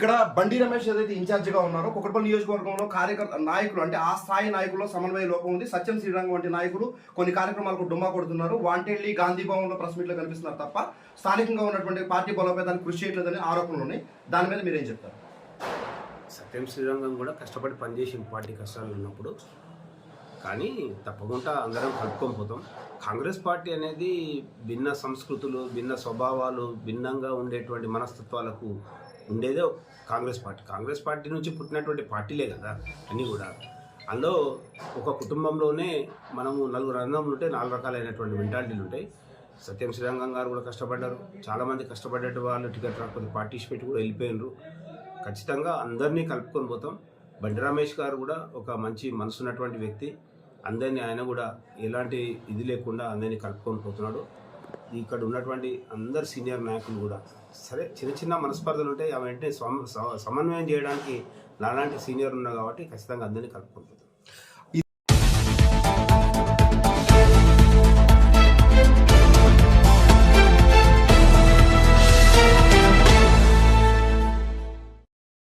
ఇక్కడ బండి రమేష్ ఏదైతే ఇన్ఛార్జిగా ఉన్నారో కుక్కడపల్లి నియోజకవర్గంలో కార్యకర్త నాయకులు అంటే ఆ స్థాయి నాయకుల్లో సమన్వయ లోపం ఉంది. సత్యం శ్రీరంగం వంటి నాయకులు కొన్ని కార్యక్రమాలకు డుమ్మా కొడుతున్నారు. వాంటెళ్ళి గాంధీ భవన్లో ప్రెస్ మీట్లో కనిపిస్తున్నారు తప్ప స్థానికంగా ఉన్నటువంటి పార్టీ బలోపేతానికి కృషి చేయట్లేదని ఆరోపణలు ఉన్నాయి. దాని మీద మీరేం చెప్తారు? సత్యం శ్రీరంగం కూడా కష్టపడి పనిచేసి పార్టీ కష్టాలు ఉన్నప్పుడు. కానీ తప్పకుండా అందరం కలుపుకొని పోతాం. కాంగ్రెస్ పార్టీ అనేది భిన్న సంస్కృతులు భిన్న స్వభావాలు భిన్నంగా ఉండేటువంటి మనస్తత్వాలకు ఉండేదే కాంగ్రెస్ పార్టీ. కాంగ్రెస్ పార్టీ నుంచి పుట్టినటువంటి పార్టీలే కదా అన్నీ కూడా. అందులో ఒక కుటుంబంలోనే మనము నలుగురు రంగంలో ఉంటే నాలుగు రకాలైనటువంటి మెంటాలిటీలు ఉంటాయి. సత్యం శ్రీరంగం గారు కూడా కష్టపడ్డారు. చాలామంది కష్టపడ్డట్టు వాళ్ళు టికెట్ రాకపోతే పార్టిసిపేట్ కూడా వెళ్ళిపోయినారు. ఖచ్చితంగా అందరినీ కలుపుకొని పోతాం. బండి రమేష్ గారు కూడా ఒక మంచి మనసు ఉన్నటువంటి వ్యక్తి. అందరినీ ఆయన కూడా ఎలాంటి ఇది లేకుండా అందరినీ కలుపుకొని పోతున్నాడు. ఇక్కడ ఉన్నటువంటి అందరు సీనియర్ నాయకులు కూడా. సరే చిన్న చిన్న మనస్పర్ధలు ఉంటాయి అవి వెంటనే సమన్వయం చేయడానికి నాలాంటి సీనియర్ ఉన్నా కాబట్టి ఖచ్చితంగా అందరినీ కలుపుకొని